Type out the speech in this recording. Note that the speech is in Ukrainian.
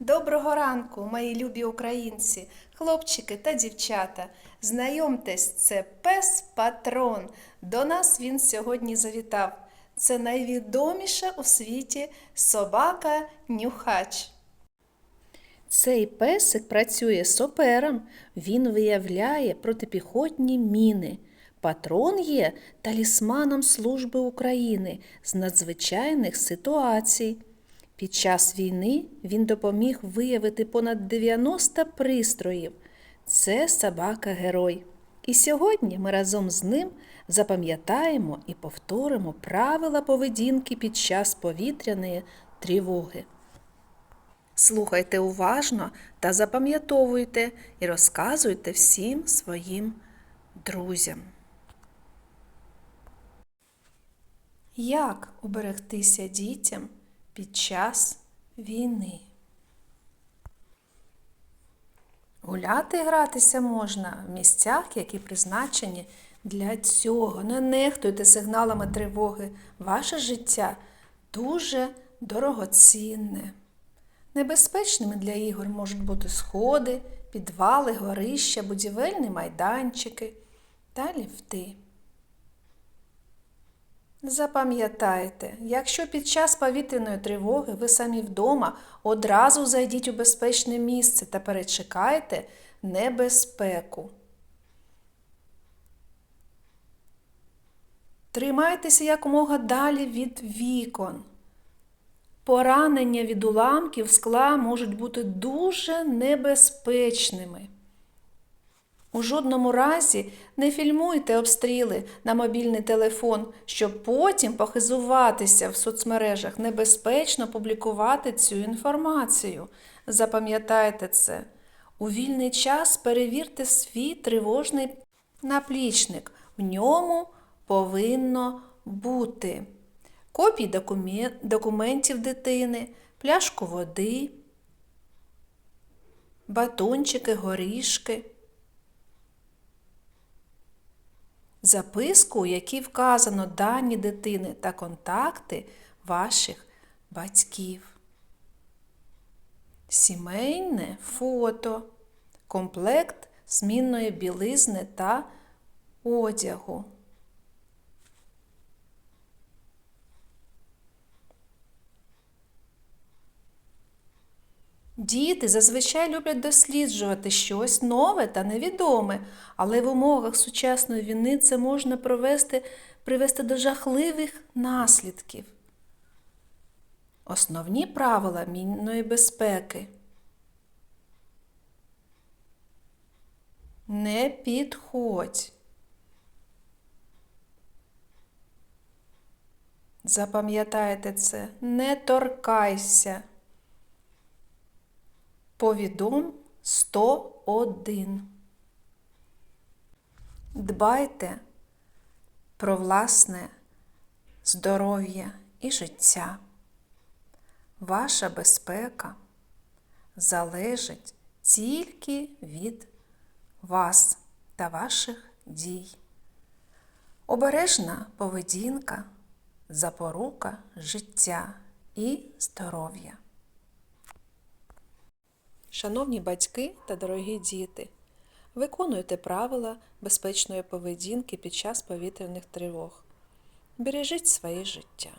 Доброго ранку, мої любі українці, хлопчики та дівчата. Знайомтесь, це пес Патрон. До нас він сьогодні завітав. Це найвідоміша у світі собака Нюхач. Цей песик працює сопером. Він виявляє протипіхотні міни. Патрон є талісманом Служби України з надзвичайних ситуацій. Під час війни він допоміг виявити понад 90 пристроїв. Це собака-герой. І сьогодні ми разом з ним запам'ятаємо і повторимо правила поведінки під час повітряної тривоги. Слухайте уважно та запам'ятовуйте і розказуйте всім своїм друзям. Як уберегтися дітям під час війни? Гуляти гратися можна в місцях, які призначені для цього. Не нехтуйте сигналами тривоги. Ваше життя дуже дорогоцінне. Небезпечними для ігор можуть бути сходи, підвали, горища, будівельні майданчики та ліфти. Запам'ятайте, якщо під час повітряної тривоги ви самі вдома, одразу зайдіть у безпечне місце та перечекайте небезпеку. Тримайтеся якомога далі від вікон. Поранення від уламків скла можуть бути дуже небезпечними. У жодному разі не фільмуйте обстріли на мобільний телефон, щоб потім похизуватися в соцмережах, небезпечно публікувати цю інформацію. Запам'ятайте це. У вільний час перевірте свій тривожний наплічник. В ньому повинно бути копії документів дитини, пляшку води, батончики, горішки. Записку, у якій вказано дані дитини та контакти ваших батьків. Сімейне фото, комплект змінної білизни та одягу. Діти зазвичай люблять досліджувати щось нове та невідоме, але в умовах сучасної війни це можна провести, привести до жахливих наслідків. Основні правила мінної безпеки. Не підходь. Запам'ятайте це, не торкайся. Повідом 101. Дбайте про власне здоров'я і життя. Ваша безпека залежить тільки від вас та ваших дій. Обережна поведінка, запорука життя і здоров'я. Шановні батьки та дорогі діти, виконуйте правила безпечної поведінки під час повітряних тривог. Бережіть своє життя.